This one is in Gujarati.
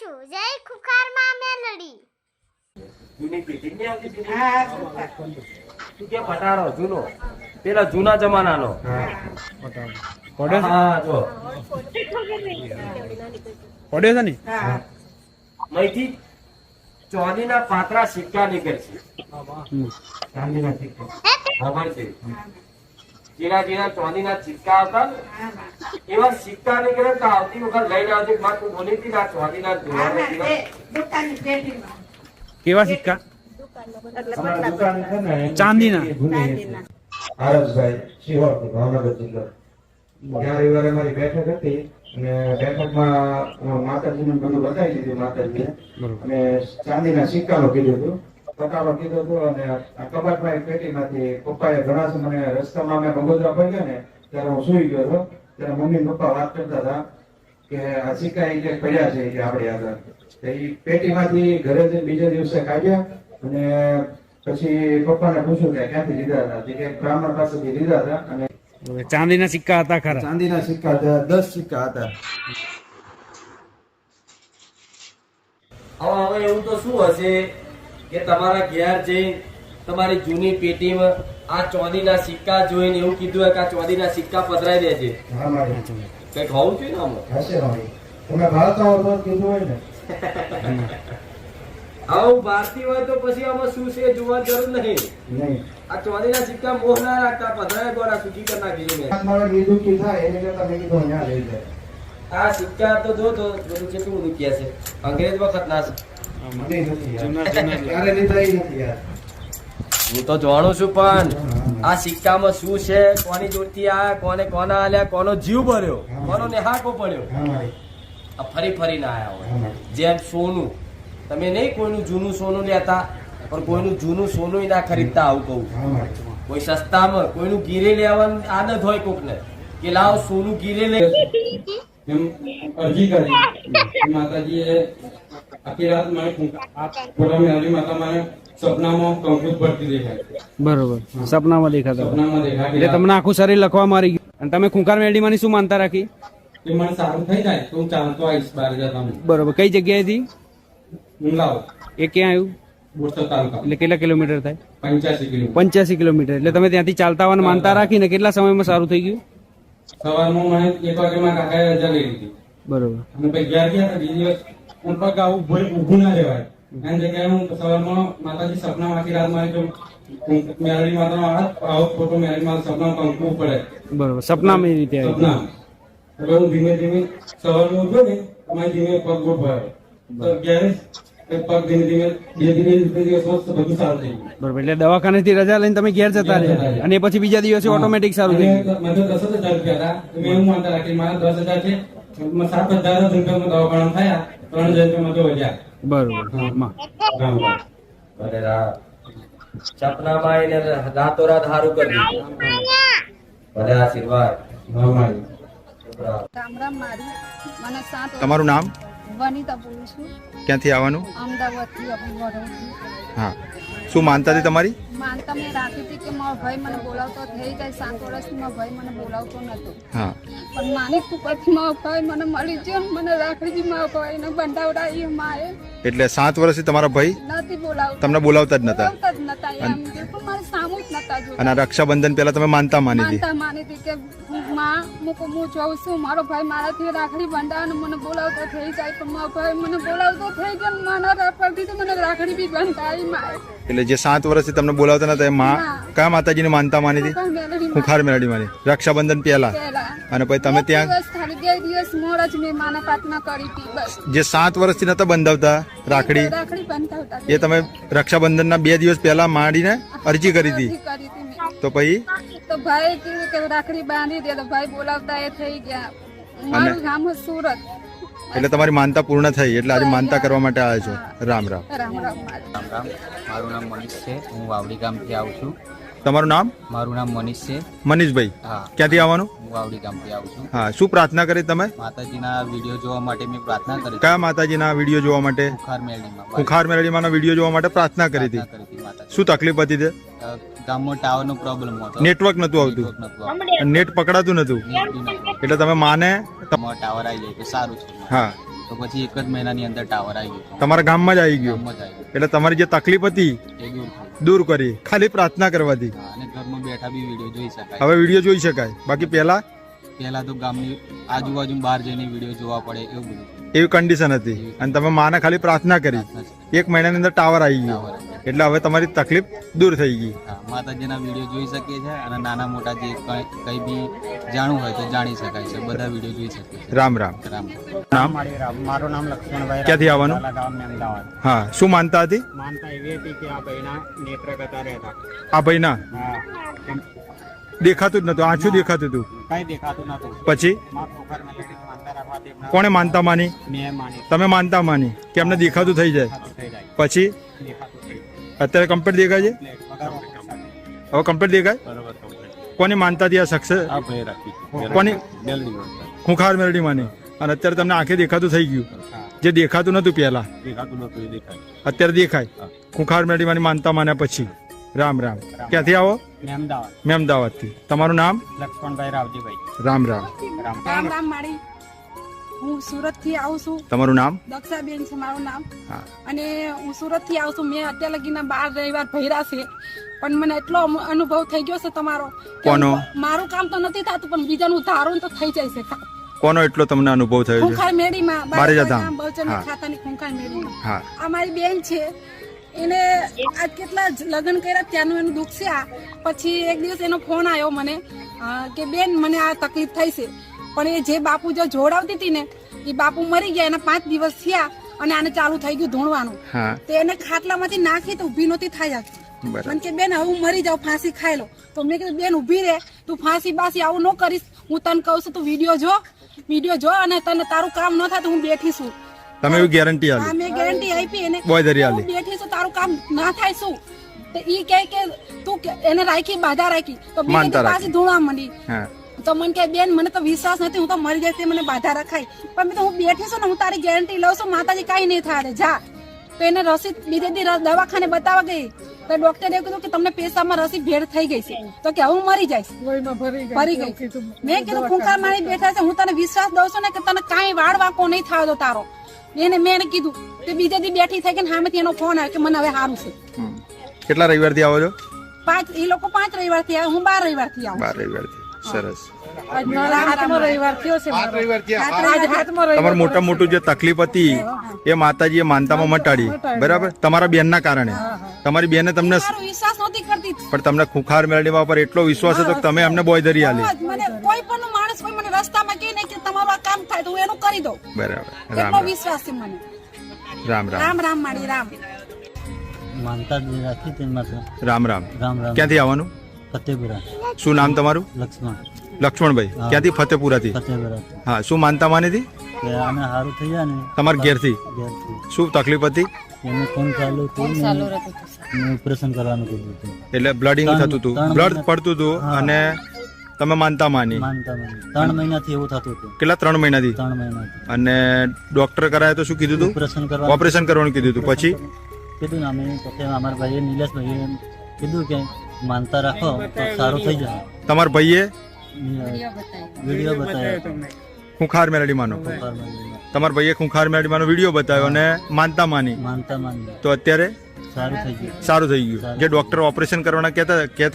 છું જય ખુખારમાં મેલડી જૂની પેટી નહીં આવતી પેલી? હા તું કે પટારો જૂનો? પેલા જૂના જમાનાનો. પડે હા જો. પડે છે ને? હા અહીંથી ચોદીના પાતળા સિક્કા નીકળશે. ચાંદીના સિક્કા. ખબર છે? જેના જેના ચાંદીના સિક્કા હતા એવા સિક્કા નીકળે તો આવતી વખત લઈને આવતી માં બોલી હતી ના ચાંદીના ધોવાના કેવા સિક્કા? ચાંદીના? આરસભાઈ શિહોરથી ભાવનગર જિલ્લો. ત્યાં રવિવારે મારી બેઠક હતી અને બેઠકમાં માતાજીનું બધું બતાવી દીધું માતાજીને. અને ચાંદીના સિક્કાનું કીધું હતું. પટારો કીધો હતો અને આ કબાટમાં એક પેટીમાંથી પપ્પાએ ઘણા સમય રસ્તામાં અમે બગોદરા પડ્યા ને ત્યારે હું સુઈ ગયો હતો. ત્યારે મમ્મી પપ્પા વાત કરતા હતા કે આ સિક્કા એ જે પડ્યા છે એ આપણે આગળ એ પેટીમાંથી ઘરે જઈને બીજા દિવસે કાઢ્યા અને પછી પપ્પાને પૂછ્યું કે ક્યાંથી લીધા હતા? કે બ્રાહ્મણ પાસેથી લીધા હતા અને ચાંદીના સિક્કા હતા ખરા. ચાંદીના સિક્કા હતા દસ સિક્કા હતા. હવે હવે એવું તો શું હશે? કે તમારા ઘેર જઈ તમારી જૂની પેટીમાં આ ચોદીના સિક્કા જોઈને એવું કીધું હોય કે આ ચોદીના સિક્કા પધરાઈ દેજે. કંઈક હોવું જોઈએ ને આમાં? તમે ભાવતા હો તો જ કીધું હોય ને. આવું ભારતી હોય તો પછી આમાં શું છે જોવાની જરૂર નહીં. આ ચોદી ના સિક્કા મોહ ના રાખતા પધરાય ગોળા સુખી કરી નાખી મેં. મારા બીજું થાય એને તમે કીધું અહીંયા લઈ જાય આ સિક્કા તો જો તો બધું કેટલું બધું કહે છે. અંગ્રેજ વખત ના હું તો જાણું છું પણ આ સિક્કામાં શું છે? કોની જોડતી આ કોને કોના આલ્યા? કોનો જીવ ભર્યો? કોનો નેહાકો પડ્યો? આ ફરી ફરીને આયા હોય. જેમ સોનું. તમે નહીં કોઈનું જૂનું સોનું લેતા, પણ કોઈનું જૂનું સોનું ના ખરીદતા આવું કહું. કોઈ સસ્તામાં, કોઈનું ગીરે લેવાની આદત હોય કોકને, કે લાવ સોનું ગીરે લે. અરજી કરી. માતાજીએ આખી રાત મને ફોટા મેળવી માતા મને સપનામાં કંકુ ભરતી દેખાય. બરોબર. સપનામાં દેખાતા સપનામાં દેખાય એટલે તમને આખું શરીર લખવા મારી ગયું. અને તમે ખુંખાર મેરડીમાંની શું માનતા રાખી? કે મને સારું થઈ જાય તો હું ચાલતો આવીશ બહાર જતા બરોબર. કઈ જગ્યાએથી હું લાવ એ ક્યાં આવ્યું? એટલે કેટલા કિલોમીટર થાય? પંચ્યાસી કિલોમીટર. પંચ્યાસી કિલોમીટર. એટલે તમે ત્યાંથી ચાલતા આવવાનું માનતા રાખીને કેટલા સમયમાં સારું થઈ ગયું? સવારમાં મને એક વાગે મારા કાકાએ રજા લઈ લીધી. બરોબર. અને પછી ગયા ગયા બીજી દિવસ પગ આવું ઊભું ના રહેવાય. એની જગ્યાએ હું સવારમાં માતાજી સપના આખી રાત મારી જો મેરડી માતાનો આવો ફોટો મેરડી માતા સપના કંકુ પડે બરોબર સપનામાં એ રીતે સપના. એટલે હું ધીમે ધીમે સવારમાં ઉઠ્યો ને મારી ધીમે પગ ગોઠવાયો તો ત્યારે પગ ધીમે ધીમે ધીરે ધીમે સ્વસ્થ બધું સારું થઈ ગયું. બરોબર એટલે દવાખાનેથી રજા લઈને તમે ઘેર જતા રહ્યા. અને એ પછી બીજા દિવસે ઓટોમેટિક સારું થઈ ગયું. મને દસ હજાર રૂપિયા હતા. મેં એવું માનતા રાખી મારા દસ હજાર છે સાત હજાર દવાખાના થયા. ત્રણ હજાર રૂપિયામાં વધ્યા બરોબર સપનામાં એને રાતોરાત હારું કરી દીધું. ભલે આશીર્વાદ. તમારું નામ? વનિતા બોલું છું. ક્યાંથી આવવાનું? અમદાવાદથી આપણે હા. શું માનતા હતી તમારી? માનતા મેં રાખી હતી કે મારો ભાઈ મને બોલાવતો થઈ જાય સાત વર્ષથી મારો ભાઈ મને બોલાવતો નતો હા. પણ માની કૃપાથી મારો ભાઈ મને મળી ગયો ને મને રાખડીજી મારો બંધાવડા બંધાવડાવી માએ એટલે સાત વર્ષથી તમારા ભાઈ નથી બોલાવતા. તમને બોલાવતા જ નતા? બોલાવતા જ નતા એમ મારે સામું જ અને રક્ષાબંધન પહેલા તમે માનતા માની હતી માની હતી કે માં મૂકો હું જોઉં છું મારો ભાઈ મારાથી રાખડી બંધાવે મને બોલાવતો થઈ જાય પણ મારો ભાઈ મને બોલાવતો થઈ ગયો માના પરથી તો મને રાખડી બી બંધાવી મારે. એટલે જે સાત વર્ષથી તમને બોલાવતા નતા એ માં કયા માતાજીને માનતા માની હતી મેલડી ખુખાર મેળડી માની. રક્ષાબંધન પહેલા. અને પછી તમે ત્યાં દિવસ ખાલી બે દિવસ મોર જ મેં માના પ્રાર્થના કરી હતી બસ. જે સાત વર્ષથી નતા બંધાવતા રાખડી રાખડી બંધાવતા એ તમે રક્ષાબંધનના બે દિવસ પહેલા માંડીને અરજી કરી હતી તો પછી? તો ભાઈ કીધું કે રાખડી બાંધી દે તો ભાઈ બોલાવતા એ થઈ ગયા. મારું ગામ સુરત. એટલે તમારી માનતા પૂર્ણ થઈ એટલે આજે માનતા કરવા માટે આવ્યા છો? રામ. રામ રામ રામ. રામ રામ. મારું નામ મનીષ છે. હું વાવડી ગામથી આવું છું. તમારું નામ? મારું નામ મનીષ છે. મનીષભાઈ. હા. ક્યાંથી આવવાનું? હું વાવડી ગામથી આવું છું. હા શું પ્રાર્થના કરી તમે? માતાજીના વીડિયો જોવા માટે મેં પ્રાર્થના કરી કયા માતાજીના વીડિયો જોવા માટે? ખુખાર મેળડીમાં. ખુખાર મેળવીમાંનો વીડિયો જોવા માટે પ્રાર્થના કરી હતી. શું તકલીફ હતી તે? ગામમાં ટાવરનો પ્રોબ્લેમ હતો. નેટવર્ક નતું આવતું. નેટ પકડાતું નતું. એટલે તમે માને ટાવર આવી જાય તો સારું છે. હા. તો પછી એક જ મહિનાની અંદર ટાવર આવી ગયો. તમારા ગામમાં જ આવી ગયો. એટલે તમારી જે તકલીફ હતી એ દૂર થઈ દૂર કરી ખાલી પ્રાર્થના કરવાથી અને ઘરમાં બેઠા બી વીડિયો જોઈ શકાય. હવે વીડિયો જોઈ શકાય. બાકી પહેલા? પહેલા તો ગામની આજુબાજુ બહાર જઈને વીડિયો જોવા પડે એવું બધું. એવી કન્ડિશન હતી. અને તમે માને ખાલી પ્રાર્થના કરી. એક મહિનાની અંદર ટાવર આવી ગયો. ટાવર આવી ગયો. એટલે હવે તમારી તકલીફ દૂર થઈ ગઈ. માતાજીના વીડિયો જોઈ શકીએ છીએ અને નાના મોટા જે કંઈ કંઈ બી જાણવું હોય તો જાણી શકાય છે. બધા વીડિયો જોઈ શકીએ રામ રામ. રામ. નામ? મારું નામ લક્ષ્મણભાઈ ક્યાંથી આવવાનું? ગામ અમદાવાદ. હા શું માનતા હતી? માનતા એવી હતી કે આ ભાઈના નેત્ર ગતા રહેતા. આ ભાઈના? હા દેખાતું જ નતું આછું દેખાતું હતું? કઈ દેખાતું નતું પછી? કોણે માનતા માની? તમે માનતા માની કે એમને દેખાતું થઈ જાય? પછી? અત્યારે કમ્પ્લીટ દેખાય છે. હવે કમ્પ્લીટ દેખાય? કોની માનતાથી આ સક્સેસ કોની? ખુખાર. મેરડી માની. અને અત્યારે તમને આંખે દેખાતું થઈ ગયું. જે દેખાતું નતું પહેલા. દેખાતું નતું દેખાય. અત્યારે દેખાય. ખુખાર મેરડી માની માનતા માન્યા પછી. રામ રામ. ક્યાંથી આવો? મેં મેમદાવાદથી અમદાવાદથી. તમારું નામ? લક્ષ્મણભાઈ રાવજીભાઈ. રામ રામ. રામ રામ. રામ મારી હું સુરતથી આવું છું. તમારું નામ? દક્ષાબેન છે મારું નામ. અને હું સુરતથી આવું છું. મેં અત્યાર લગીના બાર રવિવાર ભર્યા છે. પણ મને એટલો અનુભવ થઈ ગયો છે તમારો કોનો? મારું કામ તો નથી થતું પણ બીજાનું ધારું તો થઈ જાય છે. કોનો એટલો તમને અનુભવ થયો છે? ખુંખાર મેળીમાં બારેજા ધામ. ગામ બહુચરની ખાતાની ખુંખાર મેળીમાં. હા. આ મારી બેન છે. એને આજ કેટલા લગ્ન કર્યા ત્યાંનું એનું દુઃખ છે આ. પછી એક દિવસ એનો ફોન આવ્યો મને કે બેન મને આ તકલીફ થઈ છે. પણ એ જે બાપુ જો જોડાવતી હતી ને એ બાપુ મરી ગયા એના પાંચ દિવસ થયા અને આને ચાલુ થઈ ગયું ધૂણવાનું. તો એને ખાટલામાંથી નાખી તો ઊભી નહોતી થાય મને કે બેન હવે હું મરી જાઉં ફાંસી ખાઈ લો. તો મેં કીધું બેન ઊભી રહે. તું ફાંસી બાસી આવું ન કરીશ. હું તને કહું છું તું વીડિયો જો. વીડિયો જો અને તને તારું કામ ન થાય તો હું બેઠી છું. તમે એવી ગેરંટી આપી. મેં ગેરંટી આપી એને. બોય ધરી હું આલી. બેઠી છું તારું કામ ના થાય શું? તો ઈ કહે કે તું એને રાખી બાધા રાખી. તો બીજી પાછી ધૂણવા માંડી હા. તો મને કે બેન મને તો વિશ્વાસ નથી હું તો મરી જાય તે મને બાધા રખાય. પણ મેં તો હું બેઠી છું ને હું તારી ગેરંટી લઉં છું માતાજી કાંઈ નહીં થાય જા. તો એને રસી બીજે દી દવાખાને બતાવવા ગઈ. તો ડોક્ટરે એવું કીધું કે તમને પેશામાં રસી ભેળ થઈ ગઈ છે. તો કે હું મરી જઈશ. ભરી ગઈ. મેં કીધું ફૂંકાર મારી બેઠા છે હું તને વિશ્વાસ દઉં છું ને કે તને કાંઈ વાળ વાંકો નહીં થાય તો તારો. એને મેં એને કીધું તે બીજે દી બેઠી થઈ ગઈ ને સામેથી એનો ફોન આવ્યો કે મને હવે સારું છે. હમ. કેટલા રવિવારથી આવો છો? પાંચ એ લોકો પાંચ રવિવારથી આવે હું બાર રવિવારથી આવું બાર રવિવારથી. સરસ. તમારું મોટા મોટું જે તકલીફ હતી એ માતાજીએ માનતામાં મટાડી. બરાબર? તમારા બેનના કારણે. તમારી બેને તમને મારો વિશ્વાસ નહોતી કરતી. પણ તમને ખુખાર મેળવવા પર એટલો વિશ્વાસ હતો કે તમે અમને બોય ધરી આલી. કોઈ પણ માણસ મને રસ્તામાં કહે ને કે તમારું આ કામ થાય તો હું એનું કરી દઉં. બરાબર. રામ વિશ્વાસ છે મને. રામ રામ. રામ રામ મારી રામ. માનતા રાખી તે માત્ર રામ રામ. રામ રામ. ક્યાંથી આવવાનું? ફતેપુરા. શું નામ તમારું? લક્ષ્મણ. લક્ષ્મણભાઈ. ક્યાંથી? ફતેપુરાથી? ફતેપુરા હા શું માનતા માની હતી આને સારું થઈ જાય ને. તમારા ઘેરથી? શું તકલીફ હતી? એને ફોન ચાલુ હતું ઓપરેશન કરવાનું કીધું હતું. એટલે બ્લડિંગ થતું હતું. બ્લડ પડતું હતું અને તમે માનતા માની? ત્રણ મહિનાથી એવું થતું હતું. કેટલા? ત્રણ મહિનાથી? ત્રણ મહિનાથી. અને ડોક્ટર કરાય તો શું કીધું હતું ઓપરેશન કરવાનું ઓપરેશન કરવાનું કીધું હતું પછી? કીધું અમે. પછી અમારા ભાઈએ નિલેશભાઈએ કીધું કે માનતા રાખો તો સારું થઈ જશે તમારા ભાઈએ? વીડિયો બતાવ્યો. ખૂંખાર મેલડી માનો. તમારા ભાઈએ ખૂંખાર મેળડી માનો વીડિયો બતાવ્યો અને માનતા માની. માનતા માની. તો અત્યારે? સારું થઈ ગયું. સારું થઈ ગયું. જે ડોક્ટર ઓપરેશન કરવાના કહેતા કહેતા